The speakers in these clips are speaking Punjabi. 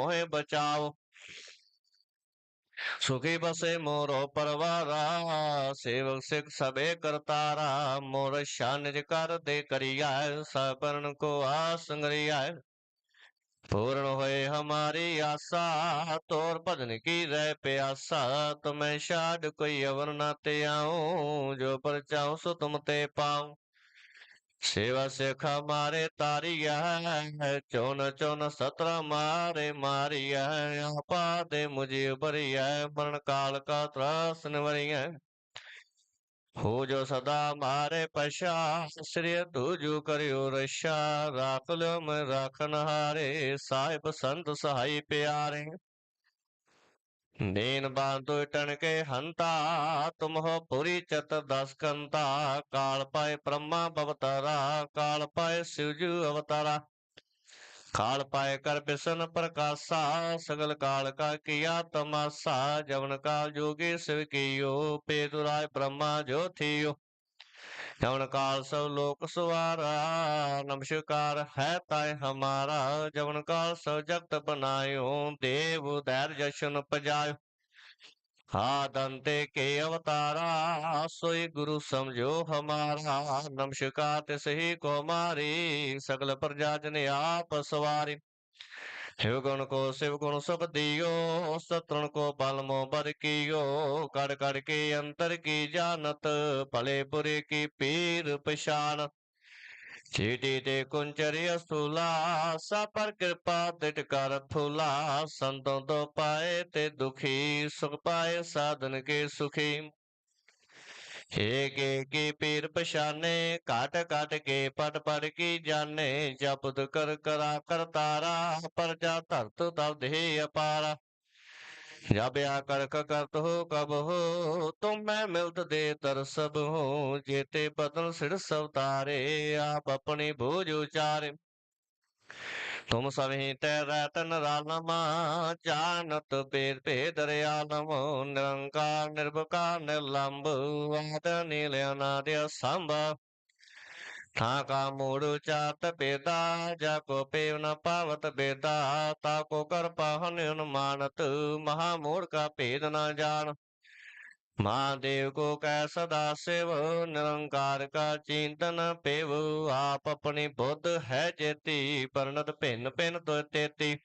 ਮੋਹਿ ਬਚਾਓ। ਸੁਖੀ ਬਸੇ ਮੋਰੋ ਪਰਵਾਰਾ, ਸੇਵਕ ਸਿਖ ਸਭੇ ਕਰਤਾਰਾ, ਮੋਰ ਸ਼ਾਨਿਜ ਕਰ ਦੇ ਕਰਿਆ ਸਬਰਨ ਕੋ ਆਸੰਗਰਿਆ ਪੂਰਨ ਹੋਏ ਹਮਾਰੀ ਆਸਾ, ਤੋਰ ਭਜਨ ਕੀ ਰਹਿ ਪਿਆਸਾ, ਤੁਮੈ ਛਾੜ ਕੋਈ ਅਵਰ ਨਾ ਤੇ ਆਉ ਜੋ ਪਰ ਚਾਹੋ ਸੋ ਤੁਮ ਤੇ ਪਾਉ ਸੇਵਾ ਸਿਖ ਮਾਰੇ ਤਾਰੀਆ ਚੋਨ ਚੋਨ ਸਤਰਾ ਮਾਰੇ ਮਾਰੀਆ, ਆਪਾ ਦੇ ਮੁਝੇ ਬਰੀਆ ਮਰਨ ਕਾਲ ਕਾ ਤਰਾਸ ਨਿਵਰੀਆ। ਹੋ ਜੋ ਸਦਾ ਮਾਰੇ ਪਸ਼ਾ ਸ੍ਰੀ ਤੁਜੂ ਕਰਿਓ ਰਸ਼ਾ ਰਾਖ ਲਿਓ ਰਾਖਨ ਹਾਰੇ ਸਾਹਿਬ ਸੰਤ ਸਹਾਈ ਪਿਆਰੇ। ਦੀਨ ਬਾਂਧੋ ਟਣ ਕੇ ਹੰਤਾ ਤੁਮ ਹੋ ਪੁਰੀ ਚਤ ਦਸ ਕੰਤਾ, ਕਾਲ ਪਾਏ ਬ੍ਰਹਮਾ ਬਵਤਾਰਾ, ਕਾਲ ਪਾਏ ਸਿਵਜੂ ਅਵਤਾਰਾ। ਕਾਲ ਪਾਏ ਕਰ ਬਿਸਨ ਪ੍ਰਕਾਸ਼ਾ, ਸਗਲ ਕਾਲ ਕਾ ਕੀਆ ਤਮਾਸਾ, ਜਵਨ ਕਾਲ ਜੋਗੀ ਸਿਵ ਕੀਓ ਪੇਦੁਰਾਏ ਬ੍ਰਹਮਾ ਜੋ ਥੀਓ ਜਵਨ ਕਾਲ ਸਭ ਲੋਕ ਸਵਾਰਾ, ਨਮਸਕਾਰ ਹੈ ਤਾਏ ਹਮਾਰਾ ਜਵਨ ਕਾਲ ਸਭ ਜਗਤ ਬਨਾਇਓ ਦੇਵ ਦੈਰ ਜਸ਼ਨ ਪਜਾਇਓ। ਆਦੰਤੇ ਕੇ ਅਵਤਾਰਾ, ਸੋਈ ਗੁਰੂ ਸਮਝੋ ਹਮਾਰਾ, ਨਮਸਕਾਰ ਤਿਸ ਹੀ ਕੋ ਮਾਰੀ ਸਗਲ ਪ੍ਰਜਾ ਜਨ ਆਪ ਸਵਾਰੀ। ਸ਼ਿਵ ਗੁਣ ਕੋ ਸਿਵ ਗੁਣ ਸਭ ਦਿਓ ਸਤਰਣ ਕੋ ਬਲ ਮੋ ਬਰ ਕੀਓ, ਕੜ ਕੜ ਕੇ ਅੰਤਰ ਕੀ ਜਾਣਤ, ਭਲੇ ਬੁਰੇ ਕੀ ਪੀਰ ਪਛਾਨ ਛੇਟੀ ਤੇ ਕੁੰਚਰਿ ਅਸੂਲਾ ਸਾ ਪਰ ਕਿਰਪਾ ਤਿਟ ਕਰ ਫੂਲਾ। ਸੰਤੋ ਦੋ ਪਾਏ ਤੇ ਦੁਖੀ, ਸੁਖ ਪਾਏ ਸਾਧਨ ਕੇ ਸੁਖੀ। ਏਕ ਏਕੀ ਪੀਰ ਪਛਾਨੇ, ਘਟ ਘਟ ਕੇ ਪਟ ਪਟ ਕੀ ਜਾਣੇ ਜਪਤ ਕਰ ਕਰਾ ਕਰਤਾਰਾ ਪਰਜਾ ਧਰਤ ਤਬ ਦੇਹ ਅਪਾਰਾ। ਜਬਿਆ ਕਰਕ ਕਰਤ ਹੋ ਕਬ ਹੋ, ਤੁਮ ਮੈਂ ਮਿਲਤ ਦੇ ਤਰ ਹੋ, ਜੇਤੇ ਬਦਨ ਸਿਰ ਸਵਤਾਰੇ, ਆਪ ਆਪਣੀ ਬੋਝ ਉਚਾਰੇ। ਤੁਮ ਸਭੀ ਤੈ ਰਹਿਤ ਨਰਾਲਮ ਜਾਣਤ ਭੇਦ ਭੇਦ ਰਿਆਲਮ ਨਿਰੰਕਾਰ ਨਿਰਭਕਾਰ ਨਿਰਲੰਭ ਆਦ ਨੀਲ ਅਨਾਦਿ ਸੰਭ। ਥਾ ਕਾ ਮੂੜ ਚਾਤ ਬੇਦਾ, ਜਾ ਕੋ ਪੇਵ ਨ ਪਾਵਤ ਬੇਦਾ, ਤਾ ਕੋ ਕਰ ਪਾਹਨ ਅਨੁਮਾਨਤ ਮਹਾ ਮੂੜ ਕਾ ਭੇਦ ਨ ਜਾਣ। ਮਹਾਦੇਵ ਕੋ ਕੈ ਸਦਾ ਸਿਵ, ਨਿਰੰਕਾਰ ਕਾ ਚਿੰਤਨ ਪੇਵ, ਆਪ ਆਪਣੀ ਬੁੱਧ ਹੈ ਜੇਤੀ, ਪਰਨਤ ਭਿੰਨ ਭਿੰਨ ਤੋਇ ਤੇਤੀ।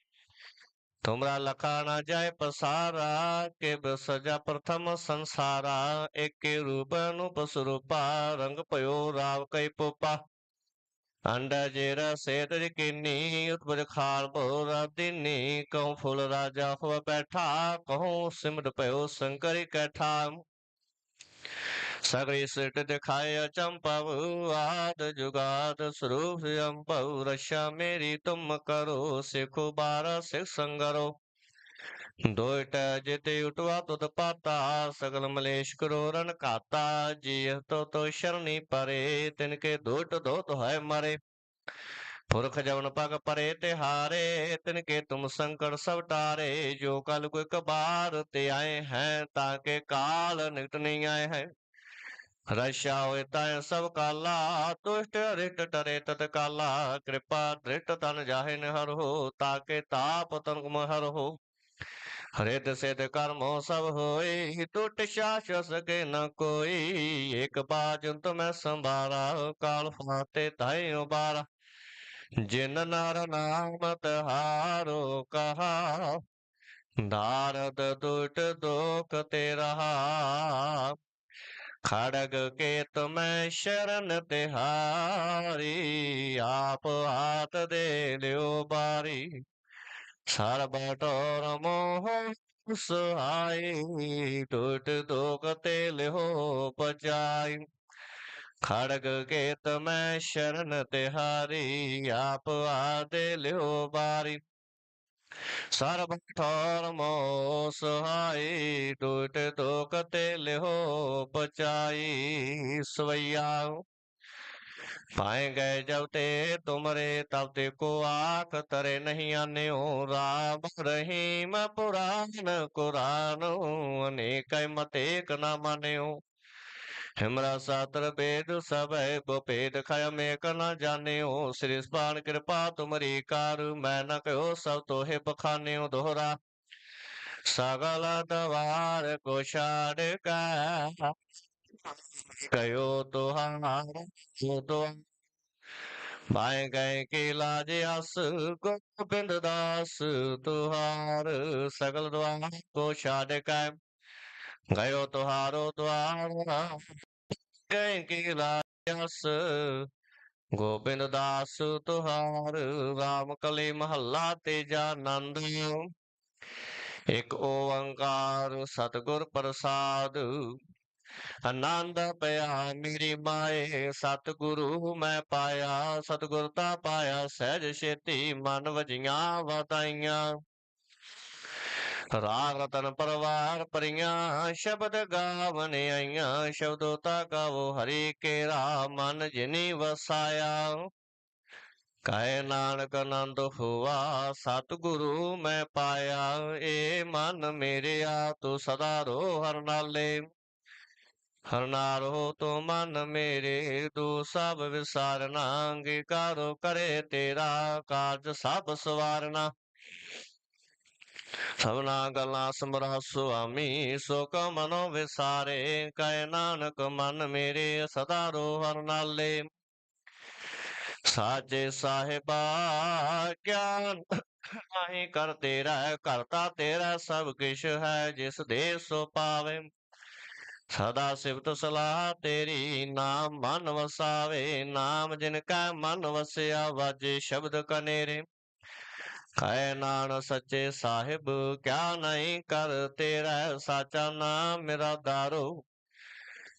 ਤੁਮਰਾ ਲਖਾ ਨਾ ਜਾਏ ਪਸਾਰਾ ਕੇ ਬਸਜਾ ਪ੍ਰਥਮ ਸੰਸਾਰਾ, ਏਕੇ ਰੂਪ ਅਨੂਪ ਸਰੂਪਾ, ਰੰਗ ਭਇਓ ਰਾਵ ਕੈ ਪੋਪਾ। ਅੰਡਾ ਜੇਰਾ ਸੇਤ ਕਿੰਨੀ ਉਤਪਜ ਖਾਲ ਭੋਰਾ ਦਿਨੀ ਕਉ ਫੁੱਲ ਰਾਜਾ ਹੋ ਬੈਠਾ ਕਹਉ ਸਿਮਟ ਭਇਓ ਸੰਕਰਿ ਕੈਠਾ ਸਗਰੀ ਸਿਟ ਦਿਖਾਇ ਚੰਪਵ ਆਦ ਜੁਗਾਦ ਸਰੂਪ ਅੰਪਉ ਰਸ਼ਾ ਮੇਰੀ ਤੁਮ ਕਰੋ ਸਿਖੋ ਬਾਰ ਸਿਖ ਸੰਗਰੋ ਦੋਇਟ ਜਿਤੇ ਉਟਵਾ ਤੁਤ ਪਾਤਾ, ਸਗਲ ਮਲੇਸ਼ ਕਰੋ ਰਨ ਘਾਤਾ ਜੀ ਤੋ ਤੋ ਸ਼ਰਣੀ ਪਰੇ ਤਿਨ ਕੇ ਦੋਟ ਦੋਤ ਹੈ ਮਰੇ। ਪੁਰਖ ਜਵਨ ਪਗ ਪਰੇ ਤੇ ਹਾਰੇ ਤਿਨ ਕੇ ਤੁਮ ਸੰਕਟ ਸਭ ਟਾਰੇ, ਜੋ ਕਲ ਕੋਈ ਕਬਾਰ ਤੇ ਆਏ ਹੈ, ਤਾਂ ਕੇ ਕਾਲ ਨਿਕਟ ਨਹੀਂ ਆਏ ਹੈ। ਰਸ਼ਾ ਹੋਏ ਤਾਂ ਸਭ ਕਾਲਾ ਤੁਸ਼ਟ ਰਿਟ ਟਰੇ ਤਤ ਕਾਲਾ, ਕਿਰਪਾ ਦ੍ਰਿਟ ਤਨ ਜਾਹੇ ਨਿਹਰ ਹੋ ਤਾਕੇ ਤਾਪ ਤਨ ਕੁਮ ਹੋ। ਹੋ ਹਰਿਤ ਸਿਧ ਕਰਮੋ ਸਭ ਹੋਏ, ਟੁੱਟ ਸ਼ਾਸ ਸਕੇ ਨ ਕੋਈ। ਇੱਕ ਬਾਜ ਤੁਮੈ ਸੰਭਾਰਾ, ਕਾਲ ਫਾਤੇ ਤਾਏ ਉਬਾਰਾ। ਜਿਨ ਨਰ ਨਾਮ ਤਹਾਰੋ ਕਹਾ, ਨਾਰਦ ਦੁਟ ਦੋਖ ਤੇ ਰਹਾ ਖੜਗ ਕੇ ਤੁਮੈ ਸ਼ਰਨ ਤਿਹਾਰੀ, ਆਪ ਹਾਥ ਦੇ ਲਿਓ ਬਾਰੀ ਸਰਬ ਟੋਰ ਮੋਹ ਸੁਹਾਈ, ਟੁੱਟ ਦੋਖ ਤੇ ਲਿਓ ਪਜਾਈ। ਖੜਗ ਕੇ ਤਮੈ ਸ਼ਰਨ ਤਿਹਾਰੀ ਆਪ ਆਦੇ ਲਿਓ ਬਾਰੀ। ਸਰਬ ਠੋਰ ਮੋ ਸਹਾਈ, ਟੁੱਟ ਦੋਖ ਤੇ ਲਿਓ ਬਚਾਈ ਸਵਈਆ ਪਾਏ ਗਏ ਜਬ ਤੇ ਤੁਮਰੇ ਤਬ ਤੇ ਕੋ ਆਖ ਤਰੇ ਨਹੀਂ ਆਨਿਓ ਰਾਮ ਰਹੀਮ ਪੁਰਾਨ ਕੁਰਾਨ ਅਨੇਕ ਮਤੇਕ ਨਾ ਮਾਨਿਓ ਹਿਮਰਾ ਸਾਤਰ ਬੇਦ ਸਭੈ ਬਪੇਦ ਖਯ ਮੇ ਕ ਨ ਜਾਣਿਓ ਸ੍ਰੀ ਸਪਾਨ ਕਿਰਪਾ ਤੁਮਰੀ ਕਾਰ ਮੈਂ ਨ ਕਹਿਓ ਸਭ ਤੋਹਿ ਬਖਾਨਿਓ ਦੋਹਰਾ ਸਗਲ ਦਵਾਰ ਕੋ ਛਾੜ ਕੈ ਕਯੋ ਤੁਹਾਰ ਸੋ ਬਾਏ ਗਏ ਕੀ ਲਾਜ ਅਸ ਗੋਬਿੰਦ ਦਾਸ ਤੁਹਾਰ ਸਗਲ ਦਵਾਰ ਕੋ ਛਾੜ ਕੈ ਗਇਓ ਤੁਹਾਰੋ ਦਵਾਰ ਗਏ ਕੀ ਲਾਜ ਅਸ ਗੋਬਿੰਦ ਦਾਸ ਤੁਹਾਰ ਰਾਮ ਕਲੀ ਮਹੱਲਾ ਤੇਜਾ ਆਨੰਦ ਇਕ ਓੰਕਾਰ ਸਤਿਗੁਰ ਪ੍ਰਸਾਦ। ਆਨੰਦ ਪਿਆ ਮੇਰੀ ਮਾਏ, ਸਤਿਗੁਰੂ ਮੈਂ ਪਾਇਆ, ਸਤਿਗੁਰ ਤਾ ਪਾਇਆ, ਸਹਿਜ ਛੇਤੀ ਮਨ ਵਜੀਆਂ ਵਧਾਈਆਂ ਰਾਗ ਰਤਨ ਪਰਵਾਰ ਪਰੀਆਂ ਸ਼ਬਦ ਗਾਵਨ ਆਈਆਂ, ਸ਼ਬਦੋ ਤਾ ਗਾਵੋ ਹਰੀ ਕੇਰਾ, ਮਨ ਜਿਨੀ ਵਸਾਇਆ। ਕਾਇ ਨਾਨਕ ਆਨੰਦ ਹੋਆ, ਸਤਿਗੁਰੂ ਮੈਂ ਪਾਇਆ, ਏ ਮਨ ਮੇਰਿਆ ਤੂੰ ਸਦਾ ਰੋ ਹਰ ਨਾਲੇ। ਹਰਨਾਰੋ ਤੂੰ ਮਨ ਮੇਰੇ, ਤੂੰ ਸਭ ਵਿਸਾਰਨਾ, ਅੰਗੀਕਾਰੋ ਕਰੇ ਤੇਰਾ ਕਾਰਜ ਸਭ ਸਵਾਰਨਾ। ਸਭਨਾ ਗੱਲਾਂ ਸਮਰਾ ਸੁਆਮੀ, ਸੁਖ ਮਨੋ ਵਿਸਾਰੇ ਕੈ ਨਾਨਕ ਮਨ ਮੇਰੇ, ਸਦਾ ਰੋ ਹਰ ਨਾਲੇ। ਸਾਚੇ ਸਾਹਿਬਾ, ਗਿਆਨ ਨਹੀਂ ਕਰ ਤੇਰਾ ਕਰਤਾ ਤੇਰਾ ਸਭ ਕਿਛ ਹੈ, ਜਿਸ ਦੇ ਸੋ ਪਾਵੇ। ਸਦਾ ਸਿਫਤ ਸਲਾਹ ਤੇਰੀ, ਨਾਮ ਮਨ ਵਸਾਵੇ, ਨਾਮ ਜਿਨ ਕਾ ਮਨ ਵਸਿਆ, ਵਾਜੇ ਸ਼ਬਦ ਕਨੇਰੇ। ਕੈ ਨਾਨ ਸੱਚੇ ਸਾਹਿਬ, ਕਿਆ ਨਹੀਂ ਕਰ ਤੇਰਾ, ਸਾਚਾ ਨਾਮ ਮੇਰਾ ਦਾਰੂ।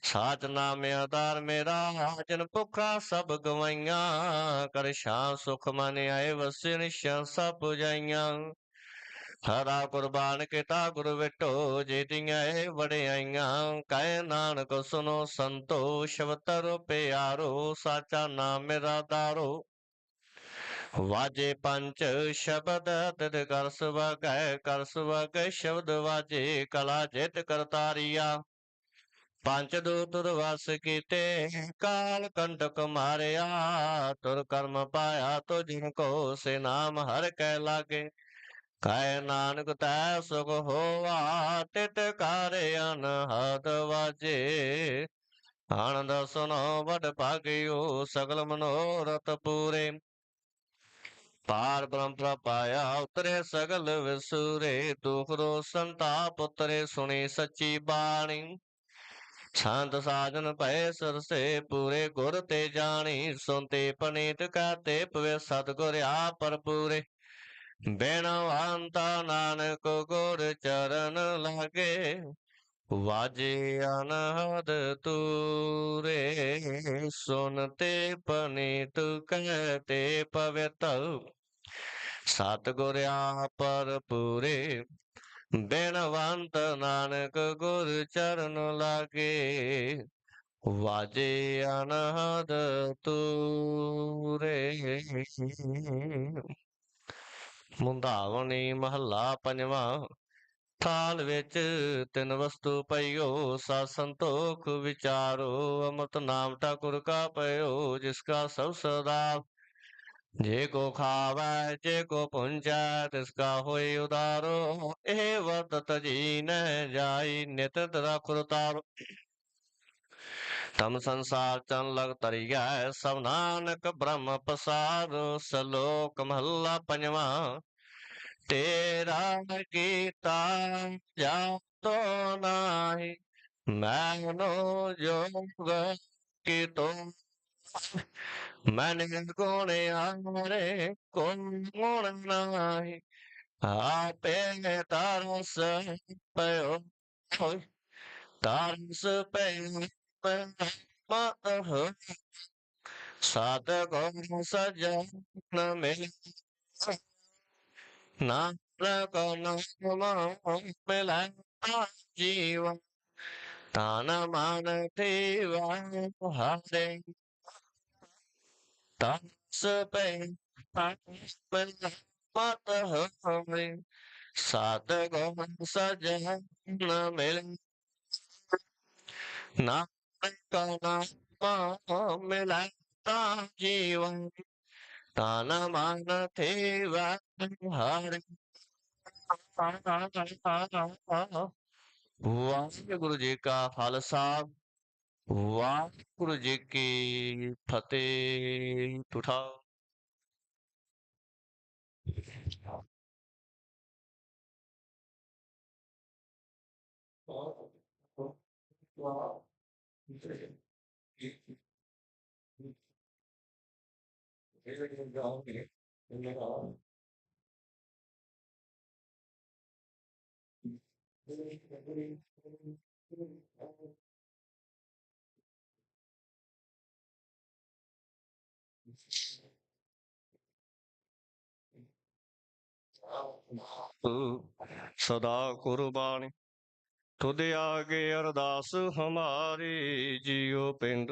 ਸਾਚ ਨਾਮ ਆਧਾਰ ਮੇਰਾ, ਜਨ ਭੁਖਾ ਸਭ ਗਵਾਈਆਂ, ਕਰ ਸ਼ਾਂ ਸੁਖ ਮਨ ਆਏ ਵਸੇ ਨਿਸ਼ਾ ਸਭ ਪੁਜਾਈਆਂ। ਹਰਾ ਕੁਰਬਾਨ ਕੀਤਾ ਗੁਰ ਵਿਟੋ ਜੇਤੀਆਂ ਇਹ ਵੜਿਆਈਆਂ ਕਹਿ ਨਾਨਕ ਸੁਨੋ ਸੰਤੋ, ਸ਼ਬਤਰ ਪਿਆਰੋ, ਸਾਚਾ ਨਾਮ ਮੇਰਾ ਦਾਰੋ। ਵਾਜੇ ਪੰਚ ਸ਼ਬਦ ਤਿਤ ਕਰ ਸੁਭਗੈ ਕਰ ਸੁਭਗੈ ਸ਼ਬਦ ਵਾਜੇ, ਕਲਾ ਜਿਤ ਕਰਤਾਰੀਆ। ਪੰਜ ਦੂਤ ਵਸ ਕੀਤੇ, ਕਾਲ ਕੰਟਕ ਮਾਰਿਆ। ਤੁਰ ਕਰਮ ਪਾਇਆ ਤੋ ਜਿਨ ਕੋ, ਸੇ ਨਾਮ ਹਰ ਕੈ ਲਾਗੇ। ਕੈ ਨਾਨਕ ਤੈ ਸੁਖ ਹੋਵਾ ਤਿਤ ਕਰ ਅਨਹਦ ਵਾਜੇ। ਆਨੰਦ ਸੁਨੋ ਵਡ ਭਾਗਿਓ, ਸਗਲ ਮਨੋਰਥ ਪੂਰੇ। ਪਾਰ ਬ੍ਰਹਮ ਪ੍ਰਪਾਇਆ ਉਤਰੇ ਸਗਲ ਵਿਸੂਰੇ। ਦੁਖ ਰੋ ਸੰਤਾਪ ਉਤਰੇ ਸੁਣੀ ਸੱਚੀ ਬਾਣੀ। ਛੰਦ ਸਾਜਨ ਭੈ ਸਰਸੇ, ਪੂਰੇ ਗੁਰ ਤੇ ਜਾਣੀ। ਸੁਨਤੇ ਪਨੀਤ ਕਹਤੇ ਪਵੇ ਸਤਗੁਰ ਆਪਰ ਪੂਰੇ ਬੇਨਵੰਤਾ ਨਾਨਕ ਗੁਰ ਚਰਨ ਲਾਗੇ, ਵਾਜੇ ਅਨਹਦ ਤੂਰੇ ਸੁਨਤੇ ਪਨੀਤ ਕਹਤੇ ਪਵਿਤ। ਸਤਗੁਰ ਆਪਰ ਪੂਰੇ ਬੇਨਵੰਤ ਨਾਨਕ ਗੁਰ ਚਰਨ ਲਾਗੇ, ਵਾਜੇ ਅਨਹਦ ਤੂਰੇ। ਮੁੰਦਾਵਣੀ ਮਹੱਲਾ ਪੰਜਵਾਂ। ਥਾਲ ਵਿੱਚ ਤਿੰਨ ਵਸਤੂ ਪਈਓ ਸਾ ਸੰਤੋਖ ਵਿਚਾਰੋ, ਅਮਰਤ ਨਾਮ ਠਾਕੁਰ ਕਾ ਪਇਓ, ਜਿਸ ਕਾ ਸਭ ਸਦਾ। ਜੇ ਕੋ ਖਾਵੈ, ਜੇ ਕੋ ਪੁੰਚੈ ਤਿਸ ਕਾ ਹੋਇ ਉਦਾਰੋ। ਇਹ ਵਰਤਤ ਜੀ ਨ ਜਾਈ, ਨਿਤ ਤਰਾ। ਖੁਰਤਾਰੋ ਤਮ ਸੰਸਾਰ ਚਨ ਲਗ ਤਰੀਐ ਸਭ ਨਾਨਕ ਬ੍ਰਹਮ ਪ੍ਰਸਾਦ, ਸਲੋਕ ਮਹੱਲਾ ਪੰਜਵਾਂ। ਤੇਰਾ ਕੀਤਾ ਜਾਤੋ ਨਾਹੀ ਮੈਨੋ ਜੋਗ ਕੀਤੋ ਮਨ ਗੁਣ ਆਰੇ ਕੋਣ ਗੁਣ ਨਾਹੀ ਆਪੇ ਤਰਸ ਪਇਓ ਤਰਸ ਪੈ ਮਤ ਹੋ ਸਾਧ ਗੁਣ ਸਜਨ ਮਿਲ ਨਾਨਕ ਨਾਮ ਮਿਲੈ ਜੀਵ ਤਾਨ ਮਨ ਤੇਵਾ ਹਾਰੇ ਤਸ ਪੈ ਪਨ ਮਤ ਤਨ ਮਨ ਥੇਵੈ ਹਰਿ। ਵਾਹਿਗੁਰੂ ਜੀ ਕਾ ਖਾਲਸਾ ਵਾਹਿਗੁਰੂ ਜੀ ਕੀ ਫਤਿਹ। ਤੁਠਾ ਸਦਾ ਕੁਰਬਾਨੀ। ਤੁਧ ਆਗੇ ਅਰਦਾਸ ਹਮਾਰੀ ਜੀਉ ਪਿੰਡ।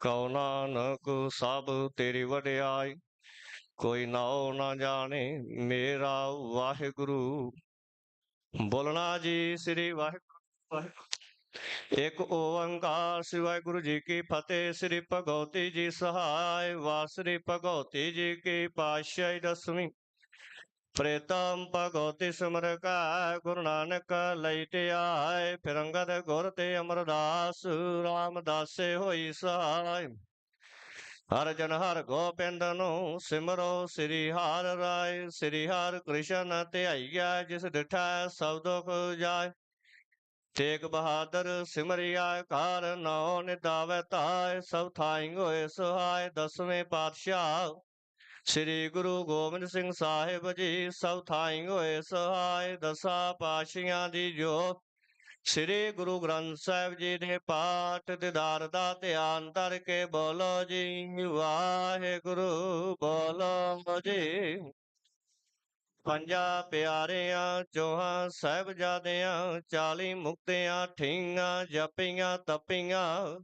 ਕਉ ਨਾਨਕ ਸਭ ਤੇਰੀ ਵਡਿਆਈ, ਕੋਈ ਨਾਉ ਨਾ ਜਾਣੇ ਮੇਰਾ ਵਾਹਿਗੁਰੂ। ਬੋਲਣਾ ਜੀ ਸ੍ਰੀ ਵਾਹਿਗੁਰੂ। ਵਾਹਿਗੁਰੂ ਇੱਕ ਓੰਕਾਰ ਸ੍ਰੀ ਵਾਹਿਗੁਰੂ ਜੀ ਕੀ ਫਤਿਹ, ਸ੍ਰੀ ਭਗਉਤੀ ਜੀ ਸਹਾਇ ਵਾਸਰੀ ਭਗਉਤੀ ਜੀ ਕੀ ਪਾਤਸ਼ਾਹੀ ਦਸਵੀਂ। ਪ੍ਰੇਤਮ ਭਗਉਤੀ ਸਿਮਰ ਕਾ ਗੁਰੂ ਨਾਨਕ ਲਈ ਤੇ ਆਏ ਫਿਰ ਗੁਰ ਤੇ ਅਮਰਦਾਸ ਰਾਮਦਾਸੇ ਹੋਈ ਸਹਾਇ ਹਰ ਜਨ ਹਰ ਗੋਬਿੰਦ ਨੂੰ ਸਿਮਰੋ, ਸ੍ਰੀ ਹਰ ਰਾਏ, ਸ੍ਰੀ ਹਰ ਕ੍ਰਿਸ਼ਨ ਧਿਆਈਆ ਜਿਸ ਡਿਠਾ ਸਭ ਦੁਖ ਜਾਏ। ਤੇਗ ਬਹਾਦਰ ਸਿਮਰਿਆ ਕਾਰ ਨੌ ਨਿਦਾਵੈ ਤਾਇ ਸਭ ਥਾਈ ਹੋਏ ਸਹਾਇ ਦਸਵੇਂ ਪਾਤਸ਼ਾਹ ਸ੍ਰੀ ਗੁਰੂ ਗੋਬਿੰਦ ਸਿੰਘ ਸਾਹਿਬ ਜੀ ਸਭ ਥਾਈ ਹੋਏ ਸਹਾਇ ਦਸਾਂ ਪਾਤਸ਼ਾਹਾਂ ਦੀ ਜੋ ਸ੍ਰੀ ਗੁਰੂ ਗ੍ਰੰਥ ਸਾਹਿਬ ਜੀ ਦੇ ਪਾਠ ਦਿਦਾਰ ਦਾ ਧਿਆਨ ਧਰ ਕੇ ਬੋਲੋ ਜੀ, ਵਾਹਿਗੁਰੂ ਬੋਲੋ ਜੀ। ਪੰਜਾ ਪਿਆਰਿਆਂ, ਚੋਹਾਂ ਸਾਹਿਬਜ਼ਾਦਿਆਂ, ਚਾਲੀ ਮੁਕਤਿਆਂ ਠੀਆਂ ਜਪੀਆਂ, ਤਪੀਆਂ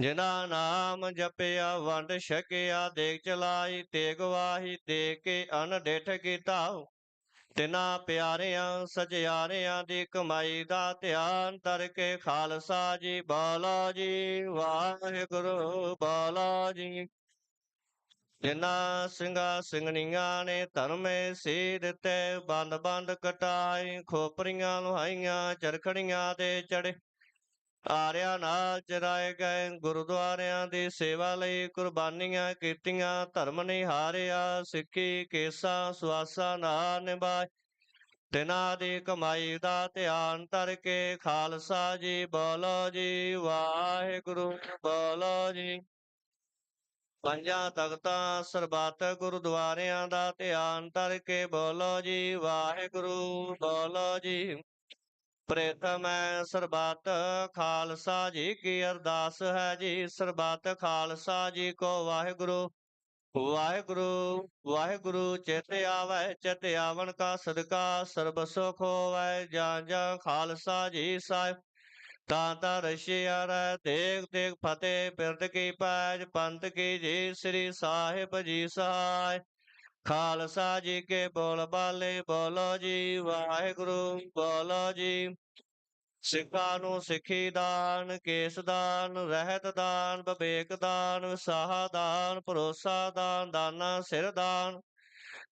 ਜਿਨ੍ਹਾਂ ਨਾਮ ਜਪਿਆ, ਵੰਡ ਛਕਿਆ ਦੇਖ ਚਲਾਈ, ਤੇਗ ਵਾਹੀ, ਦੇ ਕੇ ਅਨਡਿਠ ਕੀਤਾ। ਤਿਨਾ ਪਿਆਰਿਆਂ, ਸਜਿਆਰਿਆਂ ਦੀ ਕਮਾਈ ਦਾ ਧਿਆਨ ਕੇ ਖਾਲਸਾ ਜੀ, ਬਾਲਾ ਜੀ, ਵਾਹਿਗੁਰੂ ਬਾਲਾ ਜੀ। ਜਿਨ੍ਹਾਂ ਸਿੰਘਾਂ ਸਿੰਘਣੀਆਂ ਨੇ ਧਰਮੇ ਸੀ ਦਿੱਤੇ ਬੰਦ ਬੰਦ ਕਟਾਈ, ਖੋਪਰੀਆਂ ਲੁਹਾਈਆਂ, ਚਰਖੜੀਆਂ ਤੇ ਚੜੇ ਆਰਿਆਂ ਨਾਲ ਚਰਾਏ ਗਏ, ਗੁਰਦੁਆਰਿਆਂ ਦੀ ਸੇਵਾ ਲਈ ਕੁਰਬਾਨੀਆਂ ਕੀਤੀਆਂ, ਧਰਮ ਨਿਹਾਰਿਆ, ਸਿੱਖੀ ਕੇਸਾ ਸੁਆਸਾ ਨਾ ਨਿਭਾਏ। ਤਿਨਾਂ ਦੀ ਕਮਾਈ ਦਾ ਧਿਆਨ ਧਰ ਕੇ ਖਾਲਸਾ ਜੀ ਬੋਲੋ ਜੀ, ਵਾਹਿਗੁਰੂ ਬੋਲੋ ਜੀ। ਪੰਜਾਂ ਤਖਤਾਂ, ਸਰਬੱਤ ਗੁਰਦੁਆਰਿਆਂ ਦਾ ਧਿਆਨ ਧਰ ਕੇ ਬੋਲੋ ਜੀ, ਵਾਹਿਗੁਰੂ ਬੋਲੋ ਜੀ। ਪ੍ਰਥਮ ਸਰਬਤ ਖਾਲਸਾ ਜੀ ਕੀ ਅਰਦਾਸ ਹੈ ਜੀ। ਸਰਬਤ ਖਾਲਸਾ ਜੀ ਕੋ ਵਾਹਿਗੁਰੂ। ਵਾਹਿਗੁਰੂ ਵਾਹਿਗੁਰੂ ਚਿਤ ਆਵੈ, ਚਿਤ ਆਵਣ ਕਾ ਸਦਕਾ ਸਰਬ ਸੁਖ ਹੋਵੈ, ਜਾਂ ਜਾਂ ਖਾਲਸਾ ਜੀ ਸਾਹਿਬ। ਤਾਂ ਤਾਂ ਰਸ਼ਿਆ ਰਹਿ ਦੇਖ ਦੇਖ ਫਤਿਹ ਪਿਰਦ ਕੀ ਪੈਜ, ਪੰਥ ਕੀ ਜੀ, ਸ੍ਰੀ ਸਾਹਿਬ ਜੀ ਸਹਾਇ ਖਾਲਸਾ ਜੀ ਕੇ ਬੋਲ ਬਾਲੇ, ਬੋਲੋ ਜੀ, ਵਾਹਿਗੁਰੂ, ਬੋਲੋ ਜੀ। ਸਿੱਖਾਂ ਨੂੰ ਸਿੱਖੀ ਦਾਨ, ਕੇਸ ਦਾਨ, ਰਹਿਤ ਦਾਨ, ਵਿਵੇਕ ਦਾਨ ਵਿਸਾਹਾ ਦਾਨ, ਭਰੋਸਾ ਦਾਨ, ਦਾਨਾ ਸਿਰ ਦਾਨ।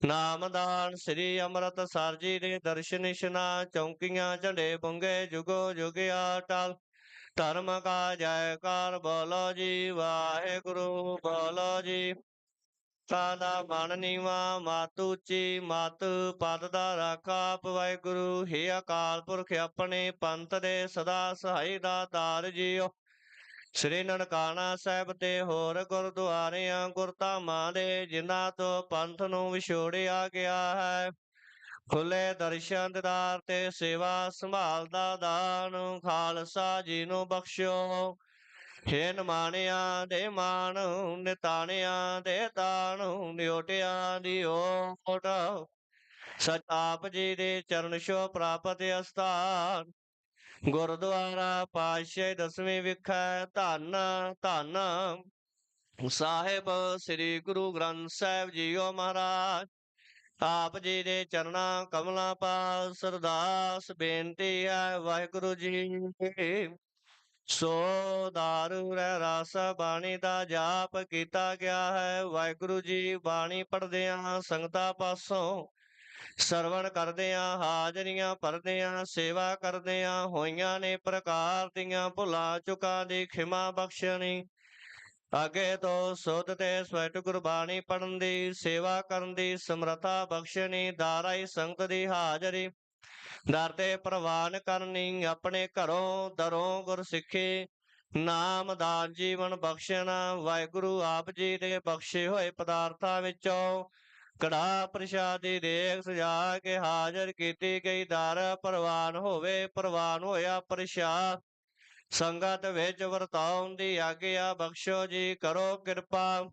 ਨਾਮ ਦਾਨ, ਸ੍ਰੀ ਅੰਮ੍ਰਿਤਸਰ ਜੀ ਦੇ ਦਰਸ਼ਨ ਇਸ਼ਨਾ, ਚੌਂਕੀਆਂ, ਝੰਡੇ ਬੁੰਗੇ, ਜੁਗੋ ਜੁਗਿਆ ਟਲ ਧਰਮ ਕਾ ਜੈਕਾਰ, ਬੋਲੋ ਜੀ, ਵਾਹਿਗੁਰੂ, ਬੋਲੋ ਜੀ। ਸਾਦਾ ਮਨ ਨੀਵਾ, ਮਤ ਉੱਚੀ, ਮਤ ਪਦ ਦਾ ਰਾਖਾ। ਵਾਹਿਗੁਰੂ, ਹੀ ਅਕਾਲ ਪੁਰਖ ਆਪਣੇ ਪੰਥ ਦੇ ਸਦਾ ਸਹਾਈ ਦਾ ਦਾਰ ਜੀਓ। ਸ੍ਰੀ ਨਨਕਾਣਾ ਸਾਹਿਬ ਤੇ ਹੋਰ ਗੁਰਦੁਆਰਿਆਂ, ਗੁਰਧਾਮਾਂ ਦੇ ਜਿਨ੍ਹਾਂ ਤੋਂ ਪੰਥ ਨੂੰ ਵਿਛੋੜਿਆ ਗਿਆ ਹੈ। ਖੁੱਲੇ ਦਰਸ਼ਨ ਦਿਦਾਰ ਤੇ ਸੇਵਾ ਸੰਭਾਲ ਦਾ ਦਾਨ, ਖਾਲਸਾ ਜੀ ਨੂੰ ਬਖਸ਼ੋ ਹੇ ਨਿਮਾਣਿਆਂ ਦੇ ਮਾਣ, ਨਿਤਾਣਿਆ ਦੇ ਤਾਣ, ਨਿਉਟਿਆਂ ਦੀ ਓਟ। ਸਚ ਆਪ ਜੀ ਦੇ ਚਰਨ ਛੋ ਪ੍ਰਾਪਤ ਅਸਥਾਨ। ਗੁਰਦੁਆਰਾ ਪਾਤਸ਼ਾਹ ਦਸਵੇਂ ਵਿਖੇ ਧੰਨ ਧੰਨ। ਸਾਹਿਬ ਸ੍ਰੀ ਗੁਰੂ ਗ੍ਰੰਥ ਸਾਹਿਬ ਜੀਓ ਮਹਾਰਾਜ। ਆਪ ਜੀ ਦੇ ਚਰਨਾਂ ਕਮਲਾਂ ਪਾਸ ਅਰਦਾਸ ਬੇਨਤੀ ਹੈ ਵਾਹਿਗੁਰੂ ਜੀ ਸੋ ਦਾਰੂ ਰਹਿ ਰਸ ਬਾਣੀ ਦਾ ਜਾਪ ਕੀਤਾ ਗਿਆ ਹੈ। ਵਾਹਿਗੁਰੂ ਜੀ ਬਾਣੀ ਪੜਦਿਆਂ ਸੰਗਤਾਂ ਪਾਸੋਂ ਸਰਵਣ ਕਰਦਿਆਂ ਹਾਜ਼ਰੀਆਂ ਭਰਦਿਆਂ ਸੇਵਾ ਕਰਦਿਆਂ ਹੋਈਆਂ ਨੇ ਪ੍ਰਕਾਰ ਦੀਆਂ ਭੁਲਾ ਚੁਕਾ ਦੀ ਖਿਮਾ ਬਖਸ਼ਣੀ। ਅੱਗੇ ਤੋਂ ਸੁਧ ਤੇ ਸਵੈਟ ਗੁਰਬਾਣੀ ਪੜਨ ਦੀ, ਸੇਵਾ ਕਰਨ ਦੀ ਸਮਰੱਥਾ ਬਖਸ਼ਣੀ ਦਾਰਾਈ ਸੰਗਤ ਦੀ ਹਾਜ਼ਰੀ। ਦਰ ਤੇ ਪ੍ਰਵਾਨ ਕਰਨੀ ਆਪਣੇ ਘਰੋਂ ਦਰੋਂ ਗੁਰ ਸਿੱਖੀ। ਨਾਮ ਦਾਨ ਜੀਵਨ ਬਖਸ਼ਣਾ, ਵਾਹਿਗੁਰੂ ਆਪ ਜੀ ਦੇ ਬਖਸ਼ੇ ਹੋਏ ਪਦਾਰਥਾਂ ਵਿੱਚੋਂ। ਕੜਾ ਪ੍ਰਸ਼ਾਦੀ ਦੇਖ ਸਜਾ ਕੇ ਹਾਜ਼ਰ ਕੀਤੀ ਗਈ ਦਰ ਪ੍ਰਵਾਨ ਹੋਵੇ, ਪ੍ਰਵਾਨ ਹੋਇਆ ਪ੍ਰਸ਼ਾਦ। ਸੰਗਤ ਵਿੱਚ ਵਰਤਾਉਣ ਦੀ ਆਗਿਆ ਬਖਸ਼ੋ ਜੀ, ਕਰੋ ਕਿਰਪਾ।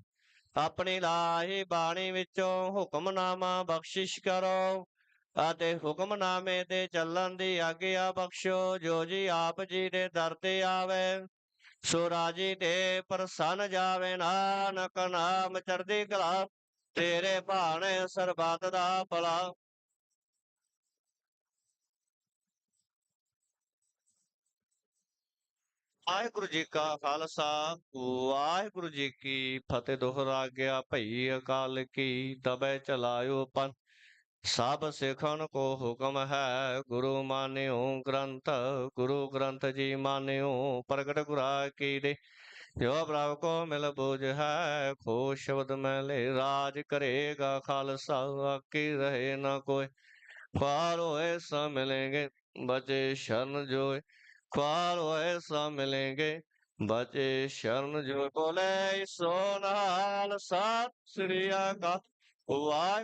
ਆਪਣੀ ਲਾਹੀ ਬਾਣੀ ਵਿੱਚੋਂ ਹੁਕਮਨਾਮਾ ਬਖਸ਼ਿਸ਼ ਕਰੋ। ਅਤੇ ਹੁਕਮਨਾਮੇ ਤੇ ਚੱਲਣ ਦੀ ਆਗਿਆ ਬਖਸ਼ੋ, ਜੋ ਜੀ ਆਪ ਜੀ ਦੇ ਦਰ ਤੇ ਆਵੇ। ਸੋ ਰਾਜੀ ਤੇ ਪ੍ਰਸੰਨ ਜਾਵੇ, ਨਾਨਕ ਨਾਮ ਚੜ੍ਹਦੀ ਕਲਾ, ਤੇਰੇ ਭਾਣੇ ਸਰਬੱਤ ਦਾ ਭਲਾ। ਵਾਹਿਗੁਰੂ ਜੀ ਕਾ ਖਾਲਸਾ, ਵਾਹਿਗੁਰੂ ਜੀ ਕੀ ਫਤਿਹ। ਦੁਹਰਾ ਗਿਆ ਭਈ ਅਕਾਲ ਕੀ, ਦਬੈ ਚਲਾਇਓ ਪੰਥ। सब सिखन को हुक्म है, गुरु मान्यो, ग्रंथ, गुरु ग्रंथ जी मान्यो प्रगट गुरा की दे जो प्रभ को मिल बुझ है खो शब्द में राज करेगा, खालसा की रहे न कोई। ख्वार हो सब मिलेंगे बचे शरण जोए। ख्वार हो सब मिलेंगे बचे शरण जो बोले, सोनाल सात श्री अकाल वाह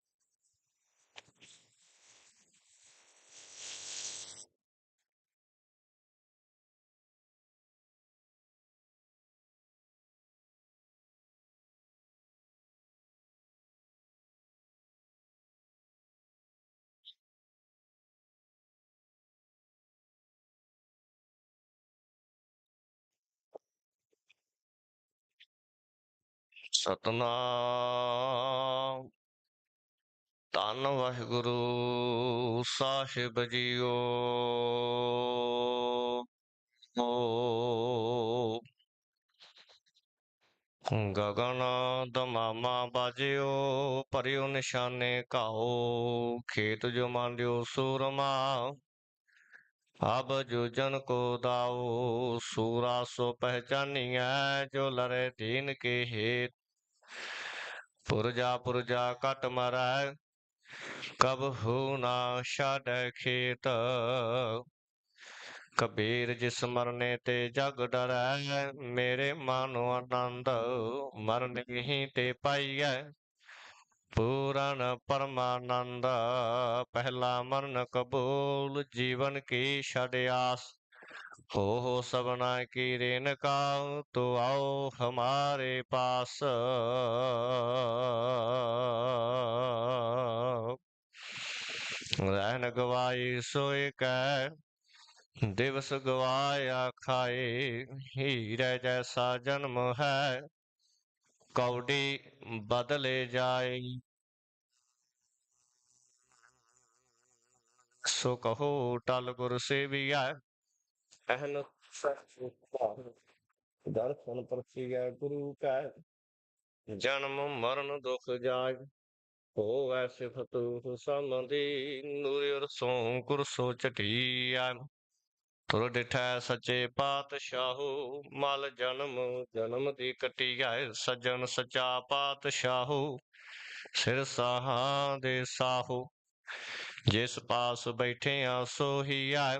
ਸਤਨਾਮ। ਧੰਨ ਵਾਹਿਗੁਰੂ, ਸਾਹਿਬ ਜੀਓ। ਓ ਗਗਨ ਦਮਾਮਾ ਬਾਜਿਓ ਪਰਿਓ ਨਿਸ਼ਾਨੇ ਕਾਓ ਖੇਤ ਜੋ ਮਾਂਡਿਓ ਸੂਰਮਾ। ਅਬ ਜੋ ਜਨ ਕੋ ਦਾਓ, ਸੂਰਾ ਸੋ ਪਹਿਚਾਨੀਐ, ਜੋ ਲਰੇ ਦੀਨ ਕੇ ਹੇਤ। ਪੁਰਜਾ ਪੁਰਜਾ ਕਟ ਮਰੈ, ਕਬ ਹੂ ਨਾ ਛਾੜੈ ਖੇਤ। ਕਬੀਰ ਜਿਸ ਮਰਨੇ ਤੇ ਜਗ ਡਰੈ, ਮੇਰੇ ਮਨ ਆਨੰਦ ਮਰਨ ਹੀ ਤੇ ਪਾਈਐ। ਪੂਰਨ ਪਰਮਾਨੰਦ, ਪਹਿਲਾ ਮਰਨ ਕਬੂਲ, ਜੀਵਨ ਕੀ ਛੜ हो हो सबना की रेणका तो आओ हमारे पास रहन गवाई सोए कै दिवस गवाया खाए हीरे जैसा जन्म है कौडी बदले जाए सो कहो टल गुर सेविया ਦਰਸ਼ਨ ਪ੍ਰਤੀਗੈ ਗੁਰੂ ਕੈ ਜਨਮ ਮਰਨ ਦੁਖ ਜਾਇ ਹੋ ਐਸੇ ਫਤੂ ਨੂਰ ਸੋ ਗੁਰ ਸੋ ਚਟੀਐ ਤੁਰ ਡਿਠੈ ਸੱਚੇ ਪਾਤਸ਼ਾਹੂ ਮਲ ਜਨਮ ਜਨਮ ਦੀ ਕਟੀ ਕਟੀਐ ਸੱਜਣ ਸੱਚਾ ਪਾਤਸ਼ਾਹੂ ਸਿਰ ਸਾਹਾਂ ਦੇ ਸਾਹੂ ਜਿਸ ਪਾਸ ਬੈਠੇ ਆ ਸੋਹੀ ਆਏ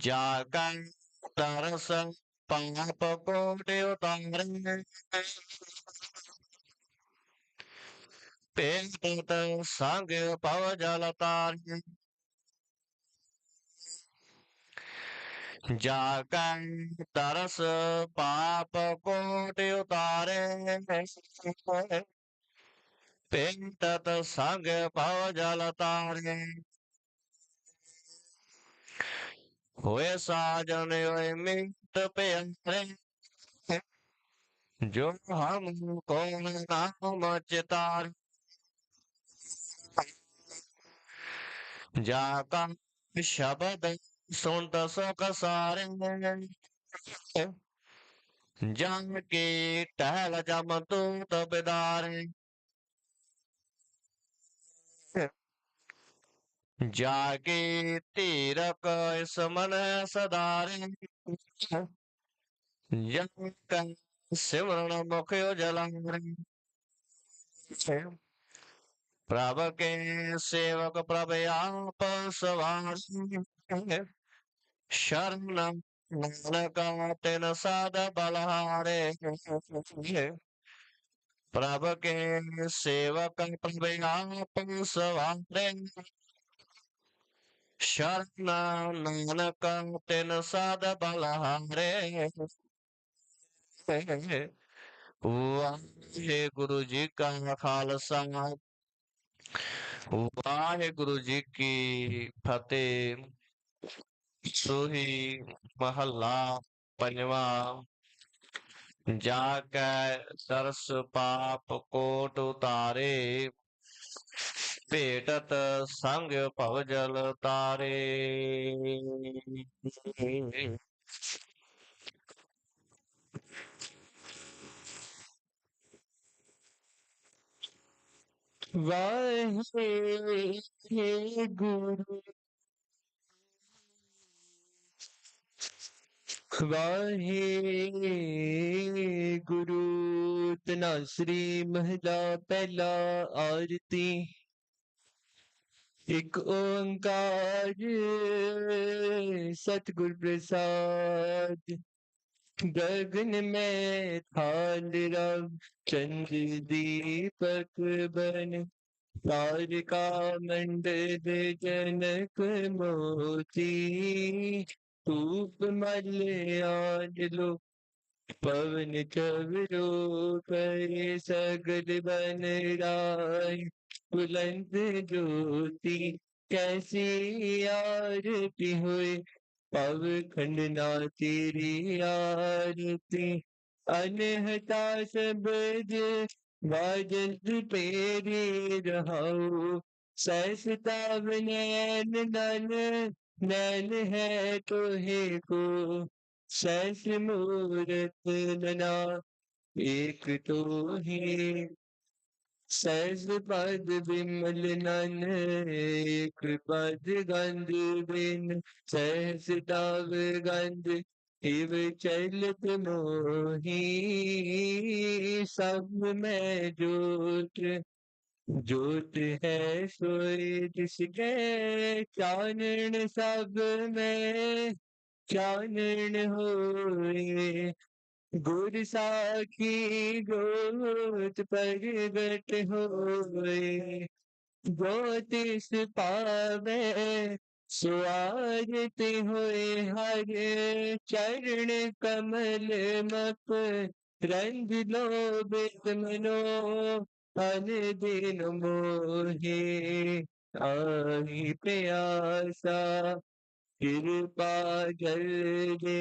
ਜਾਗਨ ਦਰਸ ਪਾਪ ਕੋਟ ਉਤਾਰੇ ਪੇਟ ਸੰਗ ਪਵ ਜਲ ਤਾਰੇ ਜਾ ਕੈ ਤਰਸ ਪਾਪ ਕੋਟ ਉਤਾਰੇ ਪੇਟ ਸੰਗ ਪਵ ਜਲ ਤਾਰੇ ਹੋਏ ਸਾਜਨ ਹੋਏ ਮਿੰਟ ਪਿਆਰੇ ਜੋ ਹਮ ਕੋ ਨਾਮ ਚਿਤਾਰ ਜਾ ਕਾ ਸ਼ਬਦ ਸੁਣਤ ਸੁਖ ਸਾਰੇ ਜਨ ਕੀ ਟਹਿਲ ਜਮ ਤੂੰ ਤਬਦਾਰੇ ਜਾਗੇ ਧੀਰਕ ਇਸ ਮਨ ਸਦਾਰੇ ਜਨ ਕਾ ਸਿਮਰਨ ਮੁਖ ਉਜਲਾਰੇ ਪ੍ਰਭ ਕੇ ਸੇਵਕ ਪ੍ਰਭ ਆਪ ਸਵਾਰ ਸ਼ਰਨ ਨਾਨਕ ਤਿਨ ਸਾਧ ਬਲਹਾਰੇ ਪ੍ਰਭ ਕੇ ਸੇਵਕ ਪ੍ਰਭ ਆਪ ਸਵਾਰੇ ਸ਼ਰਨ ਨਾਨਕ ਤਿਨ ਸਾਧ ਬਲਹਾਰੇ ਵਾਹਿਗੁਰੂ ਜੀ ਕਾ ਖਾਲਸਾ। ਵਾਹਿਗੁਰੂ ਜੀ ਕੀ ਫਤਿਹ। ਸੋਹੀ ਮਹੱਲਾ ਪੰਜਵਾਂ। ਜਾ ਕੇ ਸਰਸ ਪਾਪ ਕੋਟ ਉਤਾਰੇ। ਭੇਟਤ ਸੰਗ ਭਵ ਜਲ ਤਾਰੇ। ਵਾਹਿਗੁਰੂ। वाहे गुरु तना श्री महला पहला आरती। एक ओंकार, सतगुर प्रसाद। गगन में थाल रब चंद्र दीपक बन। तारिका मंडल जनक मोती। धूप मल लो पवन चवरो करे सगल बन राय बुलंद ज्योति कैसी आरती हुई पव खंडना तेरी आरती अनहता शब्द वाजत पेरी रहाओ सहसता नैन नन नैन है तो हे को सहस मूरत नना एक तो ही सहस पद विमल नन, एक पद गंध बिन। सहस तव गंध इव चलत मोही। सब में जोत जोत है सोए जिसके चानन सब में, चानन होए। गुर साखी गोत प्रगट होए। ज्योतिष पावे स्वागत होए हर चरण कमल मप। रंग लो बित मनो अन दिन मोहे आई प्यासा कृपा जल दे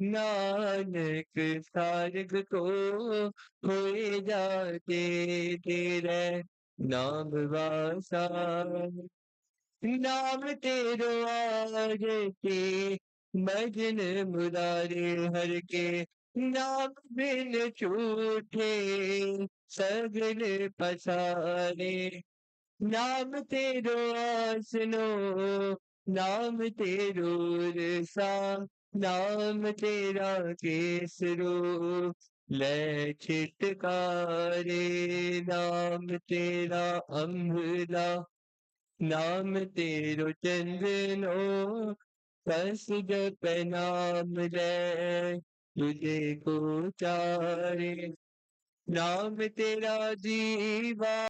नानक सारग को होए जाते तेरे नाम वासा नाम तेरो आरती भजन मुरारे हर के नाम बिन छूटे સગલે પસારે નામ તેરો આસનો નામ તેરો રસા નામ તેરા કેસરો ਲੈ ਛਿਟਕਾਰੇ, ਨਾਮ ਤੇਰਾ ਅੰਗਲਾ ਨਾਮ ਤੇਰੋ ਚੰਦਨੋ। ਤਸਜ ਪੈ ਨਾਮ ਲੈ, ਤੁਝੇ ਕੋ ਚਾਰੇ। ਨਾਮ ਤੇਰਾ ਜੀਵਾ